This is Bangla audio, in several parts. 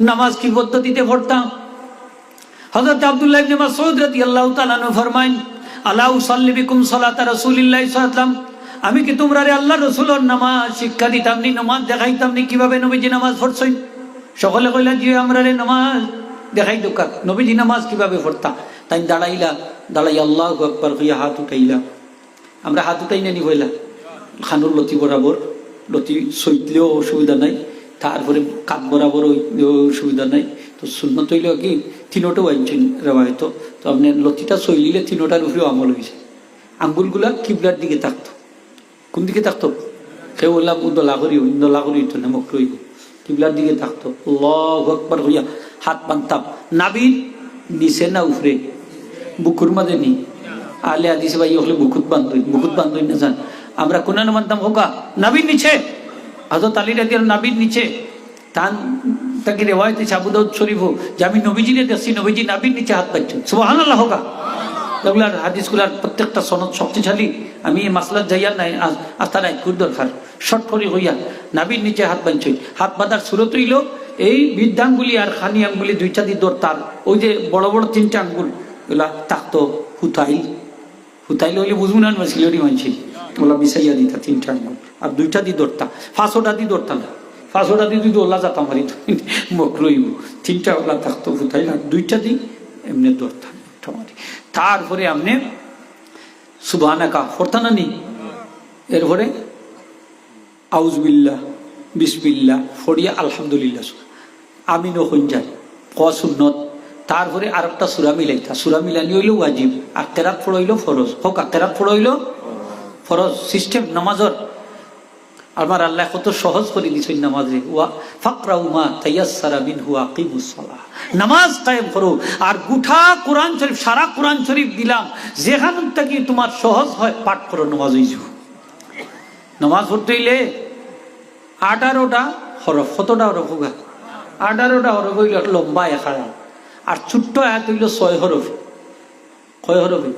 নামাজ কি পদ্ধতিতে পড়তাম? হযরত আব্দুল্লাহ ইবনে মাসউদ রাদিয়াল্লাহু তাআলা ফরমায় আলা আমি কি তোমরা রে আল্লাহ নামাজ শিক্ষা দিতাম নি, নামাজ দেখাইতাম নি? কীভাবে নবীজি নামাজ পড়ছই সকলে কইলা যে আমরা রে নামাজ দেখাই দোকান নবীজি নামাজ কীভাবে পড়তা তাই দাঁড়াইলা দাঁড়াই আল্লাহ আকবার হইয়া হাত উঠাইলা। আমরা হাত উঠাই নেনি হইলা খানুর লতি বরাবর লতি সইতলেও অসুবিধা নাই। তারপরে কাত বরাবর সুবিধা নাই। তো শূন্য তৈল কি তিনোটাও আনছেন রেওয়ায়ত তো আপনি লতিটা সইলিলে তিনোটার উপরেও আমল হয়েছে আঙ্গুলগুলা কিবলার দিকে থাকতো কোন দিকে থাকতো কেউ বললাম দলা করি দলা করি, তো নেমক রইব কিবলার দিকে থাকতো লহ একবার হইয়া হাত বানতাম। নাবির নিচে না উফরে বুকুর মাঝে নি। আলে আদিসে ভাই হলে বুকুত বান্ধই বুকুত বান্ধই না যান আমরা কোনানো মানতাম হোকা নাবির নিচে। হজরত আলী রাজি নাবির নিচে, তান, তাকে রেওয়ায়তে সাবুদাউদ শরীফ যে আমি নবীজিরে দেখছি, নবীজি নাবির নিচে হাত পাচ্ছেন সুবাহান আল্লাহ হোকা। এগুলার হাদিসগুলার প্রত্যেকটা সনদ শক্তিশালী। আমি এই মাসলার যাইয়া নাই আস্থা নাই খুব দরকার। শর্ট করে হইয়া নাবির নিচে হাত বাঁধছই হাত বাঁধার সুরত হইল, এই বৃদ্ধাঙ্গুলি আর খানি আঙ্গুলি দুইটা দিয়ে দরতার ওই যে বড় বড় তিনটা আঙ্গুল, এগুলা তাকতো হুতাইল হুতাইল হইলে বুঝব না সিলরি মানছি। ওলা বিছাইয়া দিতা, তিনটা আঙ্গুল আর দুইটা দিয়ে দরতা। ফাঁসোটা দিয়ে দরতা না। ফাঁসোটা দিয়ে যদি ওলা যাতাম মুখ রইব তিনটা ওলা থাকতো হুতাইল, আর দুইটা দিয়ে এমনি দরতা তারপরে আপনি সুবাহানাকা ফরতানা নি এরপরে আউজবিল্লা বিসমিল্লা ফরিয়া আলহামদুলিল্লাহ হইন যায় ক সুন্নত? তারপরে আর একটা সুরা মিলাইতা। সুরা মিলানি হইল ওয়াজিব, আর তেরাত ফড়ইল ফরজ। হোক, আর তেরাত ফড়ইল ফরজ সিস্টেম, নামাজর। আমার আল্লাহ কত সহজ করে দিছেন নামাজে। ওয়া ফাকরা উমা তাইয়াসারা বিন হুয়া কিমুসসালাহ নামাজ কায়েম করো, আর গুঠা কোরআন শরীফ, সারা কোরআন শরীফ দিলাম। যেখান থেকে তোমার সহজ হয়, পাঠ করো, নামাজ হইজ নামাজ পড়তে হইলে আঠারোটা হরফ, কতটা হরফ হোগা? আঠারোটা হরফ হইল লম্বা এখানা আর ছোট্ট আয়াত হইল ছয় হরফে। কয় হরফে?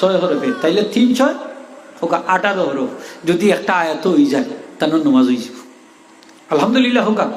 ছয় হরফে। তাইলে তিন ছয় হোকা আঠারো হরফ। যদি একটা আয়াত হয়ে যায়, তাহলে নমাজ হয়ে যাব। আলহামদুলিল্লাহ হোকা